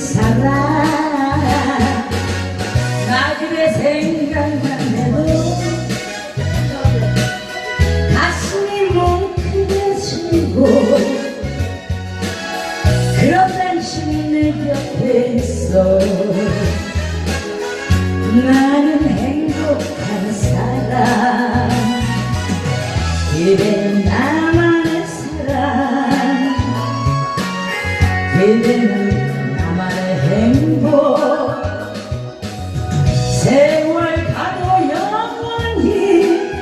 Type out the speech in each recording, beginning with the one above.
사랑. 나그네 생각만 해도 가슴이 뭉클해지고 그런 당신이 내 곁에 있어. 나는 행복한 사람. 이래 나만의 사랑 이래 가도 영원히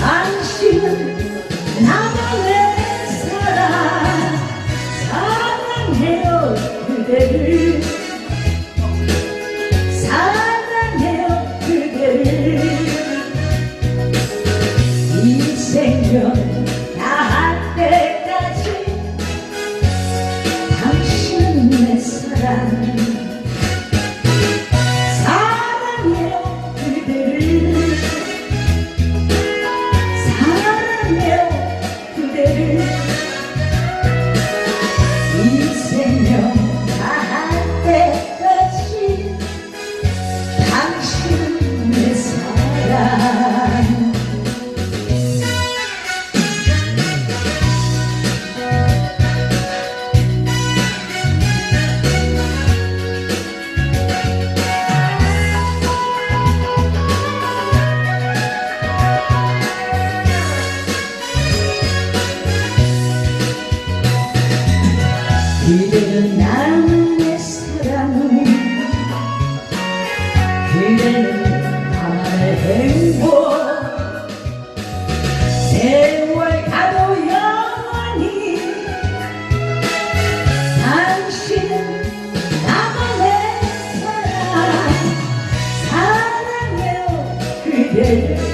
당신은 나만의 사랑. 사랑해요 그대를. 사랑해요 그대를. 이 생명 다할 때까지 당신은 내 사랑 그대는 나의 사랑 그대는 나만의 행복. 세월 가도 영원히 당신은 나만의 사랑. 사랑해요 그대를